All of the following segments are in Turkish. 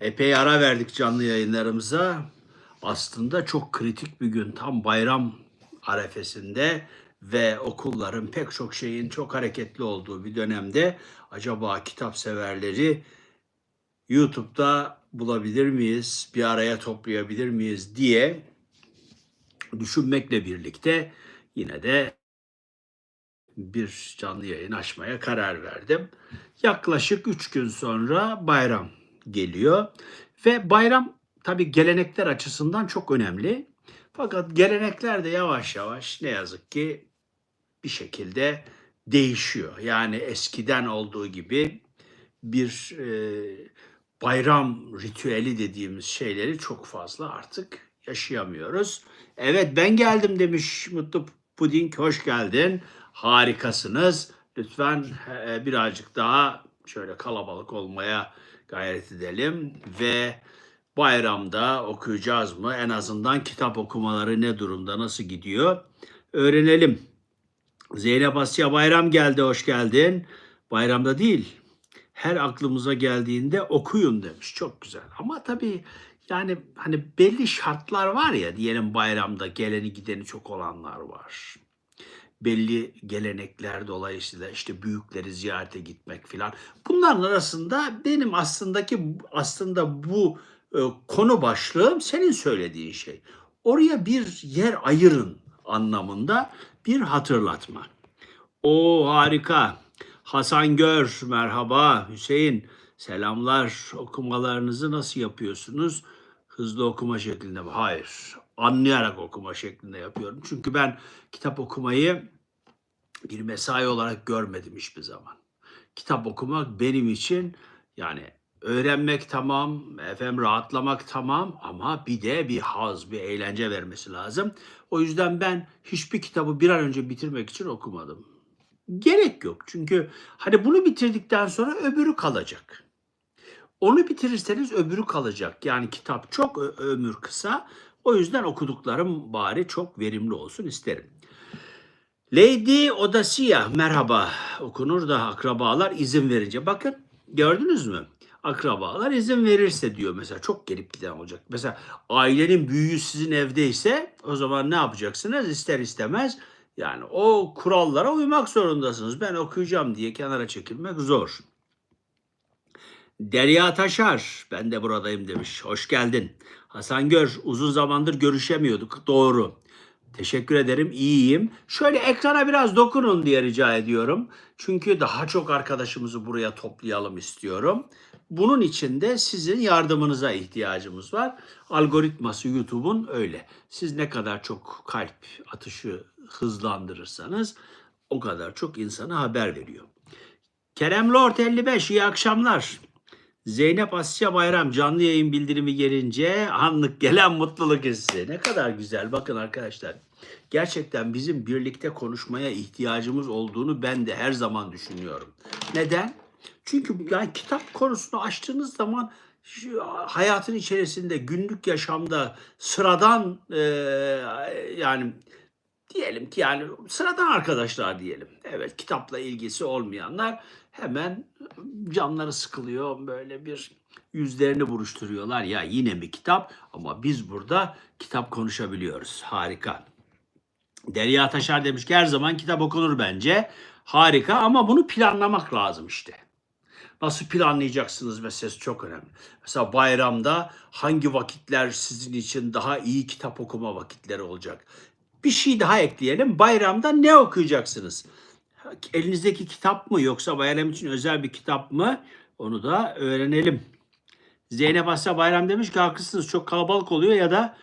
Epey ara verdik canlı yayınlarımıza. Aslında çok kritik bir gün. Tam bayram arefesinde ve okulların pek çok şeyin çok hareketli olduğu bir dönemde acaba kitap severleri YouTube'da bulabilir miyiz, bir araya toplayabilir miyiz diye düşünmekle birlikte yine de bir canlı yayın açmaya karar verdim. Yaklaşık 3 gün sonra bayram geliyor ve bayram tabii gelenekler açısından çok önemli. Fakat gelenekler de yavaş yavaş ne yazık ki bir şekilde değişiyor. Yani eskiden olduğu gibi bir e, bayram ritüeli dediğimiz şeyleri çok fazla artık yaşayamıyoruz. Evet ben geldim demiş Mutlu Puding. Hoş geldin. Harikasınız. Lütfen e, birazcık daha şöyle kalabalık olmaya gayret edelim ve bayramda okuyacağız mı? En azından kitap okumaları ne durumda, nasıl gidiyor? Öğrenelim. Zeynep Asya Bayram geldi, hoş geldin. Bayramda değil, her aklımıza geldiğinde okuyun demiş. Çok güzel. Ama tabii yani hani belli şartlar var ya diyelim bayramda geleni gideni çok olanlar var. Belli gelenekler dolayısıyla işte büyükleri ziyarete gitmek filan. Bunların arasında benim aslındaki aslında bu e, konu başlığım senin söylediğin şey. Oraya bir yer ayırın anlamında bir hatırlatma. O harika. Hasan Gör merhaba. Hüseyin selamlar. Okumalarınızı nasıl yapıyorsunuz? Hızlı okuma şeklinde mi? Hayır. Anlayarak okuma şeklinde yapıyorum. Çünkü ben kitap okumayı bir mesai olarak görmedim hiçbir zaman. Kitap okumak benim için yani öğrenmek tamam, efendim rahatlamak tamam ama bir de bir haz, bir eğlence vermesi lazım. O yüzden ben hiçbir kitabı bir an önce bitirmek için okumadım. Gerek yok. Çünkü hani bunu bitirdikten sonra öbürü kalacak. Onu bitirirseniz öbürü kalacak. Yani kitap çok ömür kısa. O yüzden okuduklarım bari çok verimli olsun isterim. Lady Odasia merhaba okunur da akrabalar izin verince. Bakın gördünüz mü? Akrabalar izin verirse diyor mesela çok gelip giden olacak. Mesela ailenin büyüğü sizin evdeyse o zaman ne yapacaksınız? İster istemez yani o kurallara uymak zorundasınız. Ben okuyacağım diye kenara çekilmek zor. Derya Taşar, ben de buradayım demiş. Hoş geldin. Hasan Gör, uzun zamandır görüşemiyorduk. Doğru. Teşekkür ederim, iyiyim. Şöyle ekrana biraz dokunun diye rica ediyorum. Çünkü daha çok arkadaşımızı buraya toplayalım istiyorum. Bunun için de sizin yardımınıza ihtiyacımız var. Algoritması YouTube'un öyle. Siz ne kadar çok kalp atışı hızlandırırsanız o kadar çok insana haber veriyor. Kerem Lord 55 iyi akşamlar. Zeynep Asya Bayram canlı yayın bildirimi gelince anlık gelen mutluluk hissi. Ne kadar güzel bakın arkadaşlar. Gerçekten bizim birlikte konuşmaya ihtiyacımız olduğunu ben de her zaman düşünüyorum. Neden? Çünkü yani kitap konusunu açtığınız zaman hayatın içerisinde günlük yaşamda sıradan e, yani diyelim ki yani sıradan arkadaşlar diyelim. Evet kitapla ilgisi olmayanlar hemen canları sıkılıyor böyle bir yüzlerini buruşturuyorlar. Ya yine mi kitap? Ama biz burada kitap konuşabiliyoruz. Harika. Derya Taşar demiş ki her zaman kitap okunur bence. Harika ama bunu planlamak lazım işte. Nasıl planlayacaksınız meselesi çok önemli. Mesela bayramda hangi vakitler sizin için daha iyi kitap okuma vakitleri olacak? Bir şey daha ekleyelim. Bayramda ne okuyacaksınız? Elinizdeki kitap mı yoksa bayram için özel bir kitap mı? Onu da öğrenelim. Zeynep Asya Bayram demiş ki haklısınız çok kalabalık oluyor ya da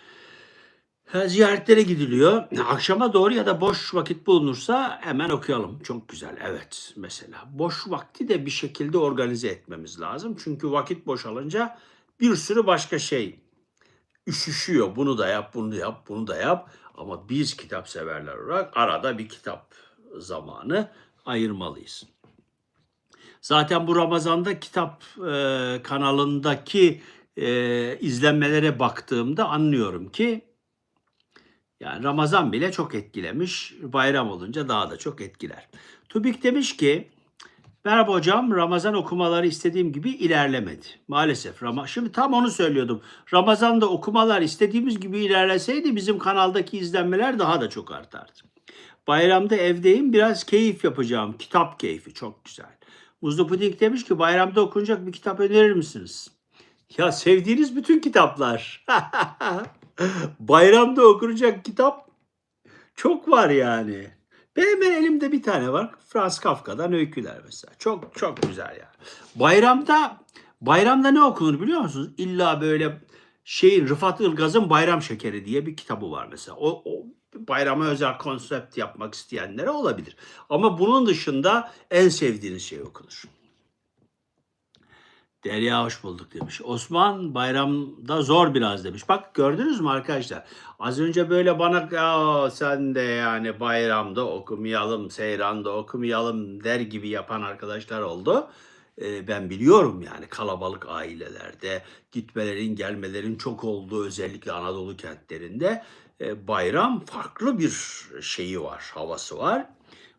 Ha, ziyaretlere gidiliyor. Akşama doğru ya da boş vakit bulunursa hemen okuyalım. Çok güzel. Evet mesela. Boş vakti de bir şekilde organize etmemiz lazım. Çünkü vakit boşalınca bir sürü başka şey üşüşüyor. Bunu da yap, bunu da yap, bunu da yap. Ama biz kitap severler olarak arada bir kitap zamanı ayırmalıyız. Zaten bu Ramazan'da kitap e, kanalındaki e, izlenmelere baktığımda anlıyorum ki yani Ramazan bile çok etkilemiş. Bayram olunca daha da çok etkiler. Tubik demiş ki Merhaba hocam, Ramazan okumaları istediğim gibi ilerlemedi. Maalesef. Rama Şimdi tam onu söylüyordum. Ramazan'da okumalar istediğimiz gibi ilerleseydi bizim kanaldaki izlenmeler daha da çok artardı. Bayramda evdeyim, biraz keyif yapacağım. Kitap keyfi, çok güzel. Muzlu Puding demiş ki bayramda okunacak bir kitap önerir misiniz? Ya sevdiğiniz bütün kitaplar. bayramda okunacak kitap çok var yani. Benim ben elimde bir tane var. Franz Kafka'dan öyküler mesela. Çok çok güzel yani. Bayramda bayramda ne okunur biliyor musunuz? İlla böyle şeyin Rıfat Ilgaz'ın Bayram Şekeri diye bir kitabı var mesela. O, o bayrama özel konsept yapmak isteyenlere olabilir. Ama bunun dışında en sevdiğiniz şey okunur. Derya hoş bulduk demiş. Osman bayramda zor biraz demiş. Bak gördünüz mü arkadaşlar? Az önce böyle bana sen de yani bayramda okumayalım, seyranda okumayalım der gibi yapan arkadaşlar oldu. Ee, ben biliyorum yani kalabalık ailelerde gitmelerin gelmelerin çok olduğu özellikle Anadolu kentlerinde e, bayram farklı bir şeyi var, havası var.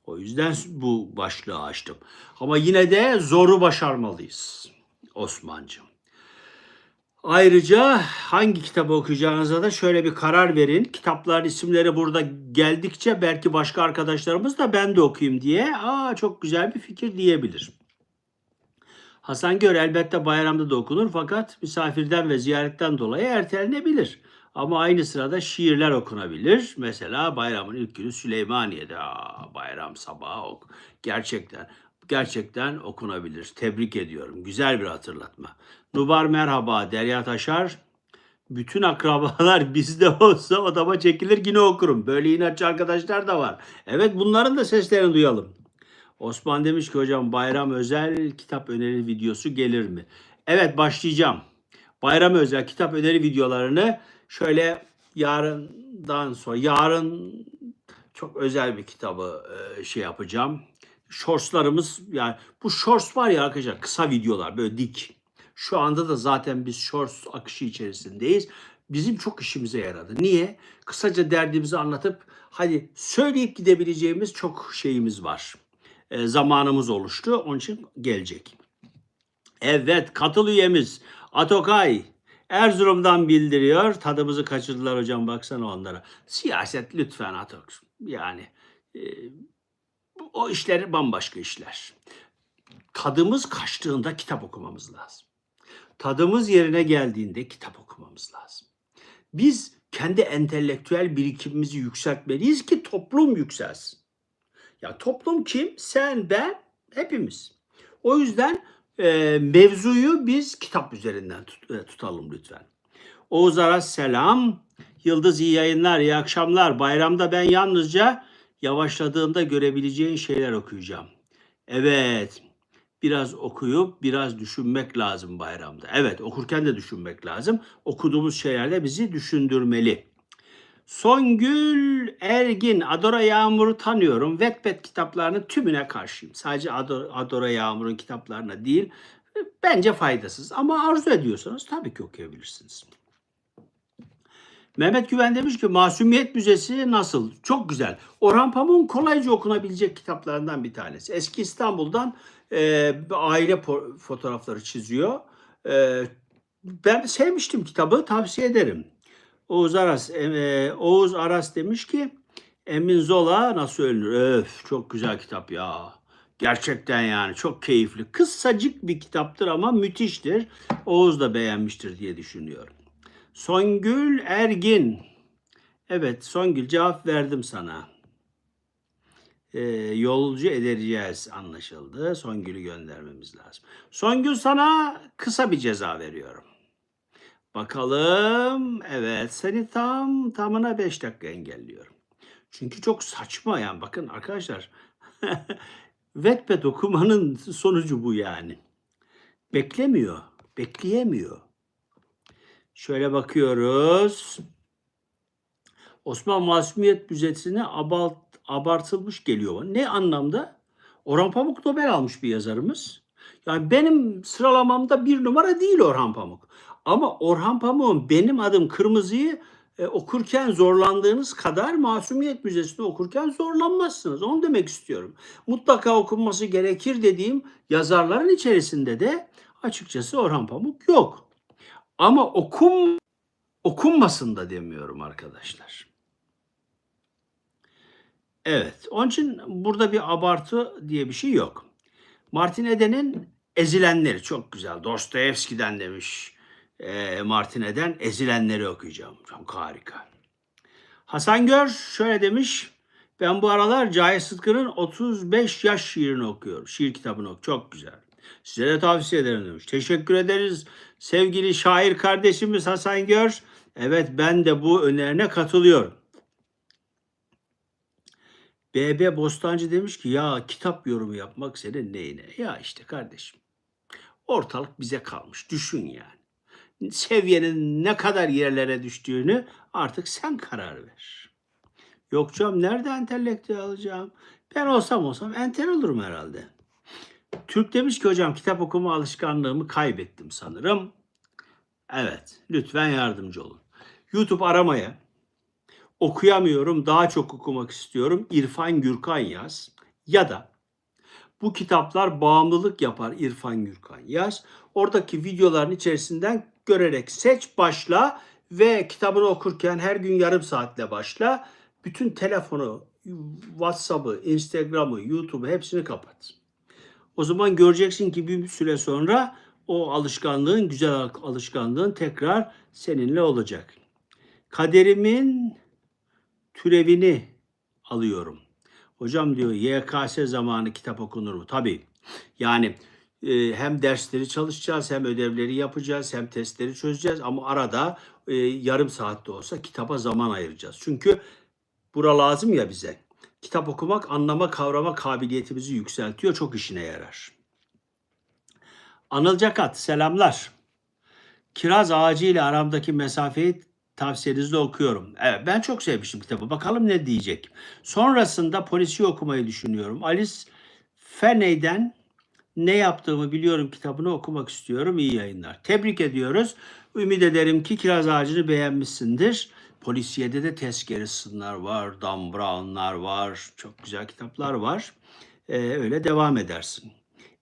O yüzden bu başlığı açtım. Ama yine de zoru başarmalıyız. Osman'cığım. Ayrıca hangi kitabı okuyacağınıza da şöyle bir karar verin. Kitapların isimleri burada geldikçe belki başka arkadaşlarımız da ben de okuyayım diye aa çok güzel bir fikir diyebilir. Hasan Gör elbette bayramda da okunur fakat misafirden ve ziyaretten dolayı ertelenebilir. Ama aynı sırada şiirler okunabilir. Mesela bayramın ilk günü Süleymaniye'de. Aa, bayram sabahı ok. Gerçekten gerçekten okunabilir. Tebrik ediyorum. Güzel bir hatırlatma. Nubar merhaba. Derya Taşar. Bütün akrabalar bizde olsa odama çekilir yine okurum. Böyle inatçı arkadaşlar da var. Evet bunların da seslerini duyalım. Osman demiş ki hocam bayram özel kitap öneri videosu gelir mi? Evet başlayacağım. Bayram özel kitap öneri videolarını şöyle yarından sonra yarın çok özel bir kitabı şey yapacağım shortslarımız yani bu shorts var ya arkadaşlar kısa videolar böyle dik. Şu anda da zaten biz shorts akışı içerisindeyiz. Bizim çok işimize yaradı. Niye? Kısaca derdimizi anlatıp hadi söyleyip gidebileceğimiz çok şeyimiz var. E, zamanımız oluştu. Onun için gelecek. Evet katıl üyemiz Atokay Erzurum'dan bildiriyor. Tadımızı kaçırdılar hocam baksana onlara. Siyaset lütfen Atok. Yani e, o işler bambaşka işler. Tadımız kaçtığında kitap okumamız lazım. Tadımız yerine geldiğinde kitap okumamız lazım. Biz kendi entelektüel birikimimizi yükseltmeliyiz ki toplum yükselsin. Ya toplum kim? Sen, ben, hepimiz. O yüzden e, mevzuyu biz kitap üzerinden tut, e, tutalım lütfen. Oğuz Aras selam. Yıldız iyi yayınlar, iyi akşamlar. Bayramda ben yalnızca yavaşladığında görebileceğin şeyler okuyacağım. Evet, biraz okuyup biraz düşünmek lazım bayramda. Evet, okurken de düşünmek lazım. Okuduğumuz şeyler de bizi düşündürmeli. Songül Ergin, Adora Yağmur'u tanıyorum. Wattpad kitaplarının tümüne karşıyım. Sadece Adora Yağmur'un kitaplarına değil. Bence faydasız ama arzu ediyorsanız tabii ki okuyabilirsiniz. Mehmet Güven demiş ki Masumiyet Müzesi nasıl? Çok güzel. Orhan Pamuk'un kolayca okunabilecek kitaplarından bir tanesi. Eski İstanbul'dan e, aile fotoğrafları çiziyor. E, ben sevmiştim kitabı, tavsiye ederim. Oğuz Aras, e, Oğuz Aras demiş ki Emin Zola nasıl ölür? Öf çok güzel kitap ya. Gerçekten yani çok keyifli. Kısacık bir kitaptır ama müthiştir. Oğuz da beğenmiştir diye düşünüyorum. Songül Ergin. Evet Songül cevap verdim sana. Ee, yolcu edeceğiz anlaşıldı. Songül'ü göndermemiz lazım. Songül sana kısa bir ceza veriyorum. Bakalım. Evet seni tam tamına 5 dakika engelliyorum. Çünkü çok saçma yani bakın arkadaşlar. Wattpad okumanın sonucu bu yani. Beklemiyor. Bekleyemiyor. Şöyle bakıyoruz. Osman Masumiyet Müzesi'ne abart, abartılmış geliyor. Ne anlamda? Orhan Pamuk Nobel almış bir yazarımız. Yani benim sıralamamda bir numara değil Orhan Pamuk. Ama Orhan Pamuk'un benim adım kırmızıyı e, okurken zorlandığınız kadar Masumiyet Müzesi'nde okurken zorlanmazsınız. Onu demek istiyorum. Mutlaka okunması gerekir dediğim yazarların içerisinde de açıkçası Orhan Pamuk yok. Ama okum okunmasın da demiyorum arkadaşlar. Evet, onun için burada bir abartı diye bir şey yok. Martin Eden'in Ezilenleri çok güzel. Dostoyevski'den demiş e, Martin Eden. Ezilenleri okuyacağım. Çok harika. Hasan Gör şöyle demiş. Ben bu aralar Cahit Sıtkı'nın 35 yaş şiirini okuyorum. Şiir kitabını okuyorum. Çok güzel. Size de tavsiye ederim demiş. Teşekkür ederiz sevgili şair kardeşimiz Hasan Gör. Evet ben de bu önerine katılıyorum. BB Bostancı demiş ki ya kitap yorumu yapmak senin neyine? Ya işte kardeşim ortalık bize kalmış. Düşün yani. Seviyenin ne kadar yerlere düştüğünü artık sen karar ver. Yok canım nerede entelektüel alacağım? Ben olsam olsam entel olurum herhalde. Türk demiş ki hocam kitap okuma alışkanlığımı kaybettim sanırım. Evet lütfen yardımcı olun. YouTube aramaya okuyamıyorum daha çok okumak istiyorum İrfan Gürkan yaz ya da bu kitaplar bağımlılık yapar İrfan Gürkan yaz. Oradaki videoların içerisinden görerek seç başla ve kitabını okurken her gün yarım saatle başla. Bütün telefonu, WhatsApp'ı, Instagram'ı, YouTube'u hepsini kapat. O zaman göreceksin ki bir süre sonra o alışkanlığın, güzel alışkanlığın tekrar seninle olacak. Kaderimin türevini alıyorum. Hocam diyor YKS zamanı kitap okunur mu? Tabii. Yani e, hem dersleri çalışacağız, hem ödevleri yapacağız, hem testleri çözeceğiz ama arada e, yarım saatte olsa kitaba zaman ayıracağız. Çünkü bura lazım ya bize. Kitap okumak anlama, kavrama kabiliyetimizi yükseltiyor, çok işine yarar. Anıl Cakat, selamlar. Kiraz ağacı ile aramdaki mesafeyi tavsiyenizle okuyorum. Evet, ben çok sevmiştim kitabı. Bakalım ne diyecek. Sonrasında polisi okumayı düşünüyorum. Alice Feney'den ne yaptığımı biliyorum kitabını okumak istiyorum. İyi yayınlar. Tebrik ediyoruz. Ümit ederim ki Kiraz Ağacı'nı beğenmişsindir. Polisiyede de sınırlar var, Dan Brown'lar var. Çok güzel kitaplar var. Ee, öyle devam edersin.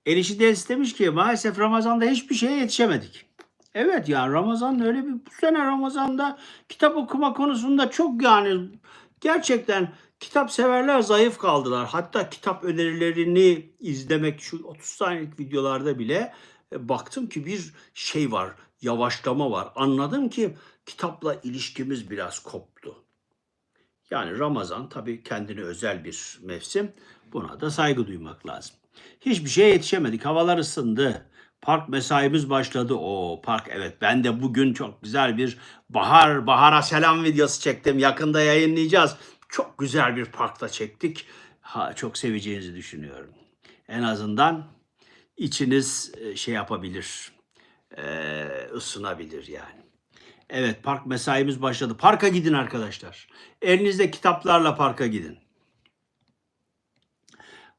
Erişi Deniz demiş ki maalesef Ramazan'da hiçbir şeye yetişemedik. Evet ya Ramazan öyle bir bu sene Ramazan'da kitap okuma konusunda çok yani gerçekten kitap severler zayıf kaldılar. Hatta kitap önerilerini izlemek şu 30 saniyelik videolarda bile e, baktım ki bir şey var, yavaşlama var. Anladım ki kitapla ilişkimiz biraz koptu. Yani Ramazan tabii kendine özel bir mevsim. Buna da saygı duymak lazım. Hiçbir şeye yetişemedik. Havalar ısındı. Park mesaimiz başladı. O park evet ben de bugün çok güzel bir bahar bahara selam videosu çektim. Yakında yayınlayacağız. Çok güzel bir parkta çektik. Ha, çok seveceğinizi düşünüyorum. En azından içiniz e, şey yapabilir. E, ısınabilir yani. Evet park mesaimiz başladı. Parka gidin arkadaşlar. Elinizde kitaplarla parka gidin.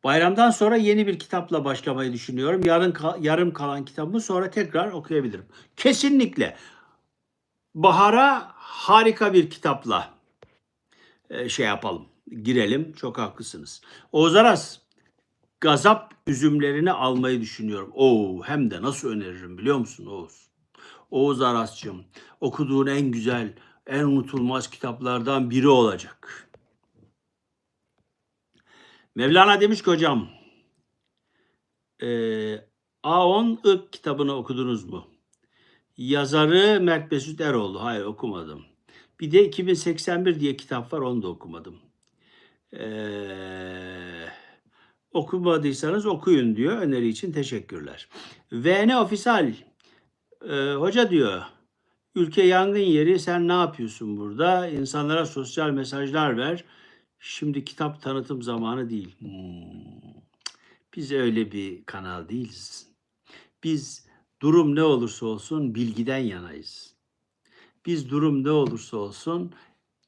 Bayramdan sonra yeni bir kitapla başlamayı düşünüyorum. Yarın yarım kalan kitabımı sonra tekrar okuyabilirim. Kesinlikle. Bahara harika bir kitapla e, şey yapalım. Girelim. Çok haklısınız. Oğuz Aras gazap üzümlerini almayı düşünüyorum. Oo hem de nasıl öneririm biliyor musun Oğuz? Oğuz Aras'cığım okuduğun en güzel, en unutulmaz kitaplardan biri olacak. Mevlana demiş ki hocam e, A10 Ig kitabını okudunuz mu? Yazarı Mert Mesut Eroğlu. Hayır okumadım. Bir de 2081 diye kitap var onu da okumadım. Ee, okumadıysanız okuyun diyor. Öneri için teşekkürler. VN Ofisal e, hoca diyor ülke yangın yeri sen ne yapıyorsun burada? İnsanlara sosyal mesajlar ver. Şimdi kitap tanıtım zamanı değil. Hmm. Biz öyle bir kanal değiliz. Biz durum ne olursa olsun bilgiden yanayız. Biz durum ne olursa olsun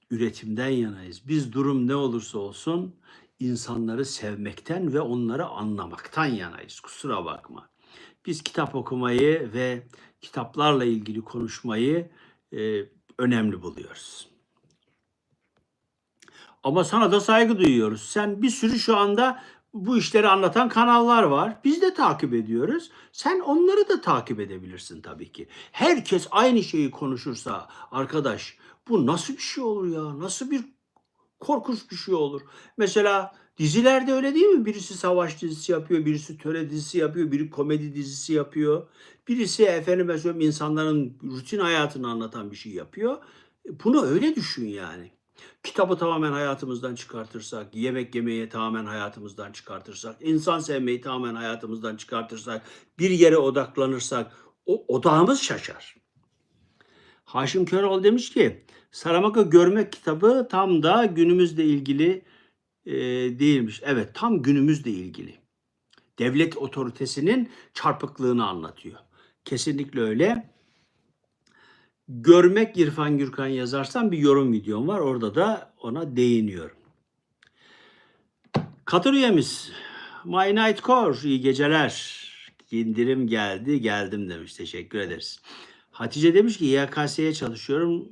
üretimden yanayız. Biz durum ne olursa olsun insanları sevmekten ve onları anlamaktan yanayız. Kusura bakma. Biz kitap okumayı ve kitaplarla ilgili konuşmayı e, önemli buluyoruz. Ama sana da saygı duyuyoruz. Sen bir sürü şu anda bu işleri anlatan kanallar var. Biz de takip ediyoruz. Sen onları da takip edebilirsin tabii ki. Herkes aynı şeyi konuşursa arkadaş bu nasıl bir şey olur ya? Nasıl bir korkunç bir şey olur? Mesela dizilerde öyle değil mi? Birisi savaş dizisi yapıyor, birisi töre dizisi yapıyor, biri komedi dizisi yapıyor. Birisi efendime söyleyeyim insanların rutin hayatını anlatan bir şey yapıyor. E, Bunu öyle düşün yani. Kitabı tamamen hayatımızdan çıkartırsak, yemek yemeyi tamamen hayatımızdan çıkartırsak, insan sevmeyi tamamen hayatımızdan çıkartırsak, bir yere odaklanırsak o odağımız şaşar. Haşim Köroğlu demiş ki Saramaka Görmek kitabı tam da günümüzle ilgili e, değilmiş. Evet tam günümüzle ilgili. Devlet otoritesinin çarpıklığını anlatıyor. Kesinlikle öyle. Görmek İrfan Gürkan yazarsan bir yorum videom var. Orada da ona değiniyorum. Katır üyemiz My Night Core iyi geceler. İndirim geldi geldim demiş. Teşekkür ederiz. Hatice demiş ki YKS'ye çalışıyorum.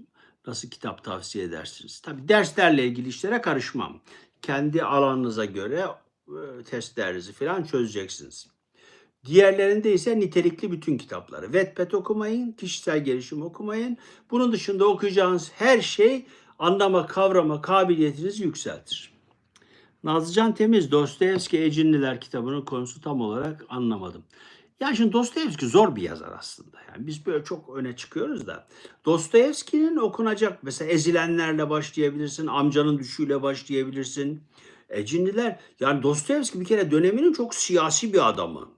Nasıl kitap tavsiye edersiniz? Tabii derslerle ilgili işlere karışmam. Kendi alanınıza göre e, testlerinizi falan çözeceksiniz. Diğerlerinde ise nitelikli bütün kitapları. Wattpad okumayın, kişisel gelişim okumayın. Bunun dışında okuyacağınız her şey anlama, kavrama kabiliyetinizi yükseltir. Nazlıcan Temiz, Dostoyevski Ecinliler kitabının konusu tam olarak anlamadım. Ya şimdi Dostoyevski zor bir yazar aslında. Yani biz böyle çok öne çıkıyoruz da. Dostoyevski'nin okunacak mesela Ezilenlerle başlayabilirsin, Amcanın Düşüyle başlayabilirsin. Ecinliler yani Dostoyevski bir kere döneminin çok siyasi bir adamı.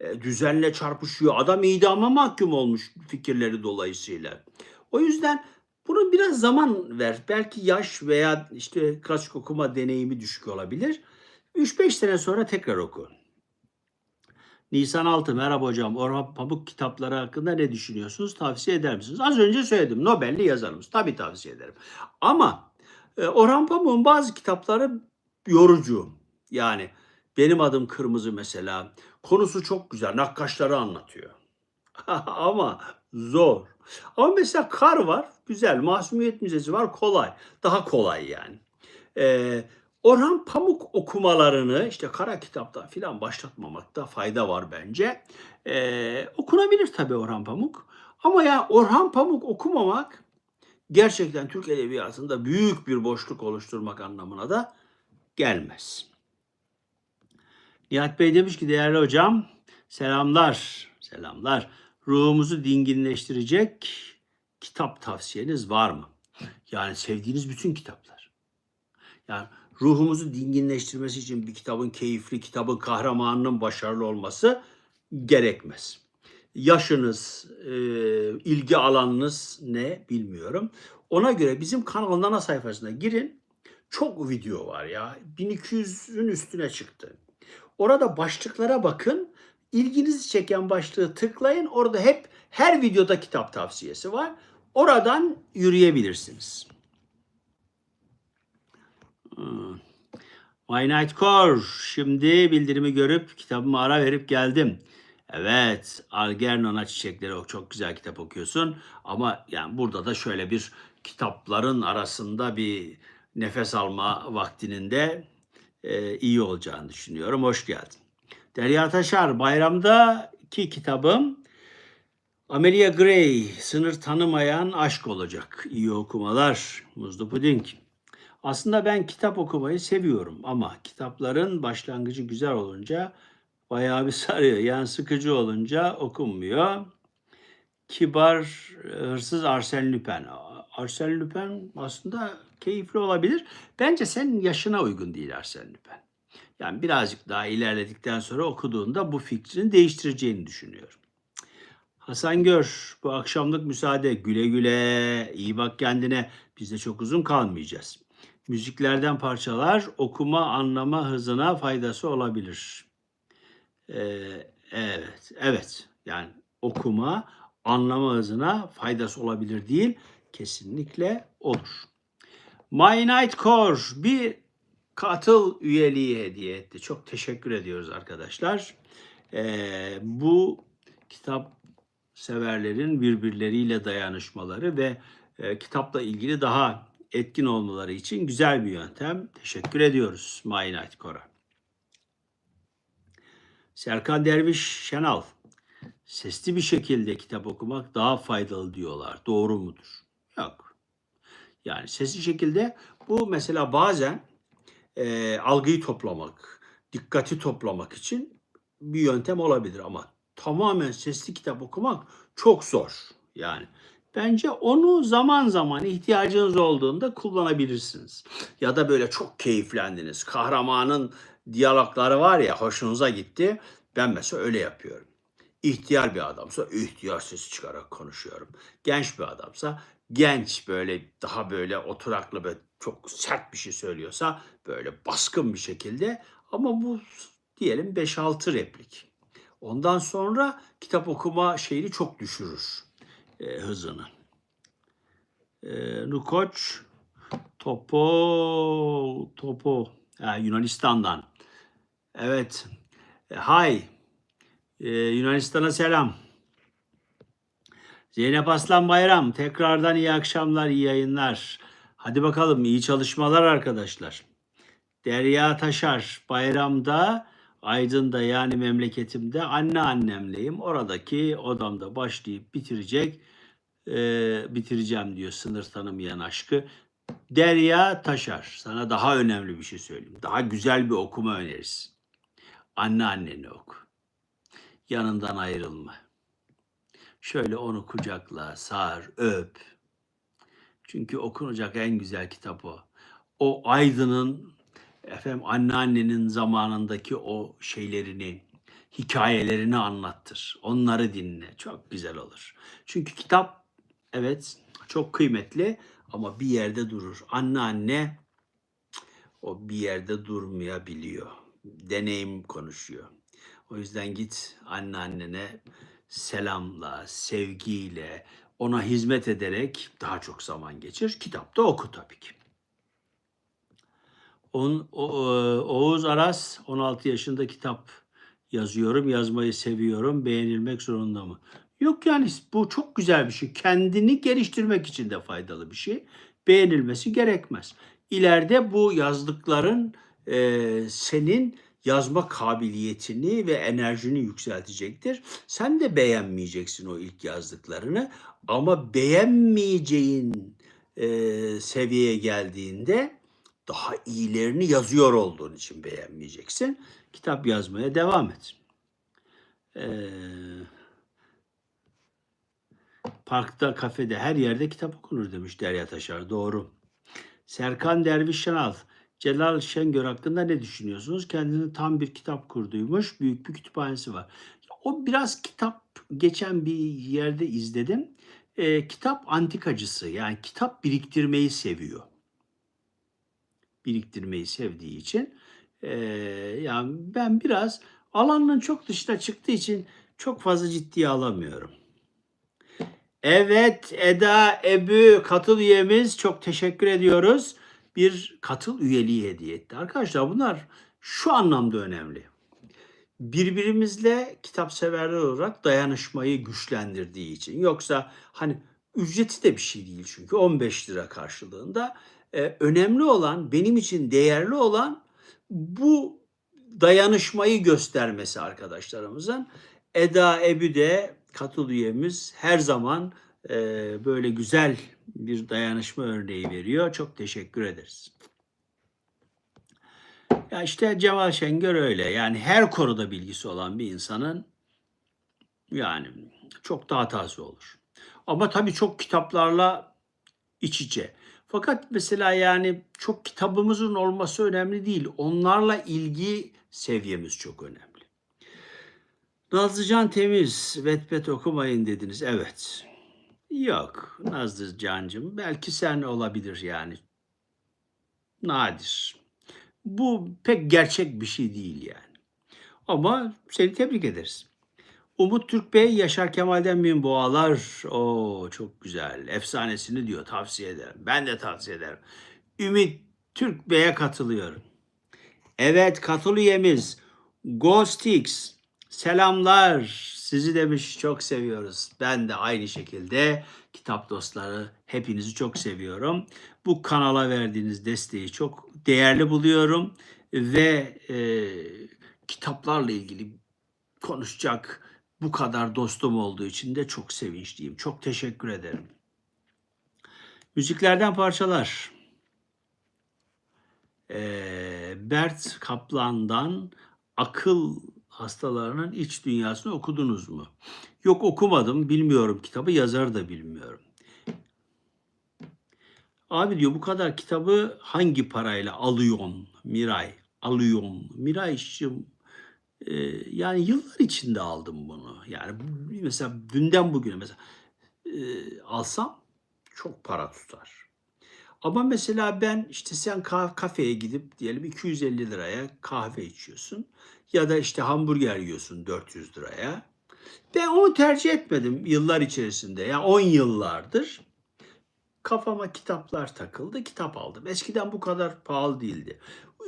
E, düzenle çarpışıyor. Adam idama mahkum olmuş fikirleri dolayısıyla. O yüzden bunu biraz zaman ver. Belki yaş veya işte klasik okuma deneyimi düşük olabilir. 3-5 sene sonra tekrar oku. Nisan Altı, merhaba hocam. Orhan Pamuk kitapları hakkında ne düşünüyorsunuz? Tavsiye eder misiniz? Az önce söyledim. Nobel'li yazarımız. Tabii tavsiye ederim. Ama e, Orhan Pamuk'un bazı kitapları yorucu. Yani benim adım Kırmızı mesela. Konusu çok güzel. Nakkaşları anlatıyor. Ama zor. Ama mesela Kar var. Güzel. Masumiyet Müzesi var. Kolay. Daha kolay yani. Ee, Orhan Pamuk okumalarını işte kara kitapta filan başlatmamakta fayda var bence. Ee, okunabilir tabii Orhan Pamuk. Ama ya Orhan Pamuk okumamak gerçekten Türk Edebiyatı'nda büyük bir boşluk oluşturmak anlamına da gelmez. Nihat Bey demiş ki değerli hocam selamlar, selamlar. Ruhumuzu dinginleştirecek kitap tavsiyeniz var mı? Yani sevdiğiniz bütün kitaplar. Yani ruhumuzu dinginleştirmesi için bir kitabın keyifli, kitabın kahramanının başarılı olması gerekmez. Yaşınız, e, ilgi alanınız ne bilmiyorum. Ona göre bizim kanalın ana sayfasına girin. Çok video var ya. 1200'ün üstüne çıktı. Orada başlıklara bakın. İlginizi çeken başlığı tıklayın. Orada hep her videoda kitap tavsiyesi var. Oradan yürüyebilirsiniz. My Night Core. Şimdi bildirimi görüp kitabımı ara verip geldim. Evet, Algernon'a çiçekleri o çok güzel kitap okuyorsun. Ama yani burada da şöyle bir kitapların arasında bir nefes alma vaktinin de e, iyi olacağını düşünüyorum. Hoş geldin. Derya Taşar, bayramdaki kitabım Amelia Gray, Sınır Tanımayan Aşk olacak. İyi okumalar, Muzlu Puding. Aslında ben kitap okumayı seviyorum ama kitapların başlangıcı güzel olunca bayağı bir sarıyor. Yani sıkıcı olunca okunmuyor. Kibar Hırsız Arsène Lupin. Arsène Lupin aslında keyifli olabilir. Bence senin yaşına uygun değil Arsène Lupin. Yani birazcık daha ilerledikten sonra okuduğunda bu fikrini değiştireceğini düşünüyorum. Hasan Gör, bu akşamlık müsaade. Güle güle, iyi bak kendine. Biz de çok uzun kalmayacağız. Müziklerden parçalar okuma anlama hızına faydası olabilir. Ee, evet, evet. Yani okuma anlama hızına faydası olabilir değil, kesinlikle olur. My Night Core bir katıl üyeliği hediye etti. Çok teşekkür ediyoruz arkadaşlar. Ee, bu kitap severlerin birbirleriyle dayanışmaları ve e, kitapla ilgili daha etkin olmaları için güzel bir yöntem. Teşekkür ediyoruz Night Core'a. Serkan Derviş Şenal. Sesli bir şekilde kitap okumak daha faydalı diyorlar. Doğru mudur? Yok. Yani sesli şekilde bu mesela bazen e, algıyı toplamak, dikkati toplamak için bir yöntem olabilir ama tamamen sesli kitap okumak çok zor. Yani bence onu zaman zaman ihtiyacınız olduğunda kullanabilirsiniz. Ya da böyle çok keyiflendiniz. Kahramanın diyalogları var ya hoşunuza gitti. Ben mesela öyle yapıyorum. İhtiyar bir adamsa ihtiyar sesi çıkarak konuşuyorum. Genç bir adamsa genç böyle daha böyle oturaklı böyle çok sert bir şey söylüyorsa böyle baskın bir şekilde ama bu diyelim 5-6 replik. Ondan sonra kitap okuma şeyini çok düşürür e, hızını. E, Nukoç Topo Topo ha, Yunanistan'dan. Evet. E, Hay. E, Yunanistan'a selam. Zeynep Aslan Bayram. Tekrardan iyi akşamlar, iyi yayınlar. Hadi bakalım iyi çalışmalar arkadaşlar. Derya Taşar. Bayramda Aydın'da yani memleketimde anneannemleyim. Oradaki odamda başlayıp bitirecek e, bitireceğim diyor sınır tanımayan aşkı. Derya Taşar. Sana daha önemli bir şey söyleyeyim. Daha güzel bir okuma önerisi. Anneanneni oku. Yanından ayrılma. Şöyle onu kucakla, sar, öp. Çünkü okunacak en güzel kitap o. O Aydın'ın efendim anneannenin zamanındaki o şeylerini, hikayelerini anlattır. Onları dinle. Çok güzel olur. Çünkü kitap evet çok kıymetli ama bir yerde durur. Anneanne o bir yerde durmayabiliyor. Deneyim konuşuyor. O yüzden git anneannene selamla, sevgiyle, ona hizmet ederek daha çok zaman geçir. Kitap da oku tabii ki. On, o, Oğuz Aras 16 yaşında kitap yazıyorum, yazmayı seviyorum, beğenilmek zorunda mı? Yok yani bu çok güzel bir şey. Kendini geliştirmek için de faydalı bir şey. Beğenilmesi gerekmez. İleride bu yazdıkların e, senin yazma kabiliyetini ve enerjini yükseltecektir. Sen de beğenmeyeceksin o ilk yazdıklarını ama beğenmeyeceğin e, seviyeye geldiğinde daha iyilerini yazıyor olduğun için beğenmeyeceksin. Kitap yazmaya devam et. Ee, parkta, kafede, her yerde kitap okunur demiş Derya Taşar. Doğru. Serkan Derviş Şenal. Celal Şengör hakkında ne düşünüyorsunuz? Kendini tam bir kitap kurduymuş. Büyük bir kütüphanesi var. O biraz kitap geçen bir yerde izledim. Ee, kitap antikacısı yani kitap biriktirmeyi seviyor biriktirmeyi sevdiği için e, yani ben biraz alanının çok dışına çıktığı için çok fazla ciddiye alamıyorum. Evet Eda Ebu katıl üyemiz çok teşekkür ediyoruz. Bir katıl üyeliği hediye etti. Arkadaşlar bunlar şu anlamda önemli. Birbirimizle kitap severler olarak dayanışmayı güçlendirdiği için. Yoksa hani ücreti de bir şey değil çünkü 15 lira karşılığında e, önemli olan, benim için değerli olan bu dayanışmayı göstermesi arkadaşlarımızın. Eda Ebu de katıl üyemiz her zaman e, böyle güzel bir dayanışma örneği veriyor. Çok teşekkür ederiz. Ya işte Cemal Şengör öyle. Yani her konuda bilgisi olan bir insanın yani çok daha taze olur. Ama tabii çok kitaplarla iç içe. Fakat mesela yani çok kitabımızın olması önemli değil. Onlarla ilgi seviyemiz çok önemli. Nazlıcan Temiz, Vetpet okumayın dediniz. Evet. Yok Nazlı Cancım. Belki sen olabilir yani. Nadir. Bu pek gerçek bir şey değil yani. Ama seni tebrik ederiz. Umut Türk Bey, Yaşar Kemal'den Bin Boğalar. O çok güzel. Efsanesini diyor. Tavsiye ederim. Ben de tavsiye ederim. Ümit Türk Bey'e katılıyorum. Evet katıl üyemiz Ghostix Selamlar. Sizi demiş çok seviyoruz. Ben de aynı şekilde kitap dostları hepinizi çok seviyorum. Bu kanala verdiğiniz desteği çok değerli buluyorum ve e, kitaplarla ilgili konuşacak bu kadar dostum olduğu için de çok sevinçliyim. Çok teşekkür ederim. Müziklerden parçalar. Ee, Bert Kaplan'dan Akıl Hastalarının İç Dünyasını okudunuz mu? Yok okumadım, bilmiyorum kitabı, yazarı da bilmiyorum. Abi diyor bu kadar kitabı hangi parayla alıyorsun Miray? Alıyorsun. Miray'cığım e, yani yıllar içinde aldım bunu. Yani mesela dünden bugüne mesela e, alsam çok para tutar. Ama mesela ben işte sen ka- kafeye gidip diyelim 250 liraya kahve içiyorsun ya da işte hamburger yiyorsun 400 liraya. Ben onu tercih etmedim yıllar içerisinde. Ya 10 yıllardır kafama kitaplar takıldı, kitap aldım. Eskiden bu kadar pahalı değildi.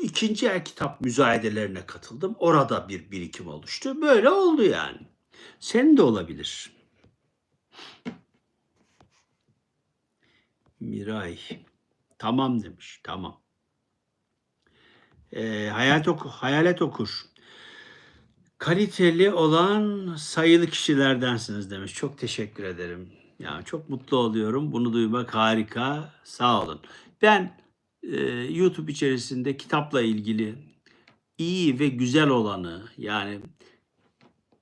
İkinci el kitap müzayedelerine katıldım. Orada bir birikim oluştu. Böyle oldu yani. Senin de olabilir. Miray. Tamam demiş. Tamam. Ee, hayat oku, hayalet okur. Kaliteli olan sayılı kişilerdensiniz demiş. Çok teşekkür ederim. Yani çok mutlu oluyorum. Bunu duymak harika. Sağ olun. Ben e, YouTube içerisinde kitapla ilgili iyi ve güzel olanı yani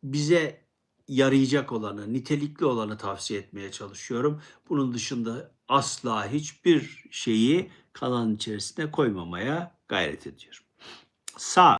bize yarayacak olanı, nitelikli olanı tavsiye etmeye çalışıyorum. Bunun dışında asla hiçbir şeyi kanalın içerisine koymamaya gayret ediyorum. Sağ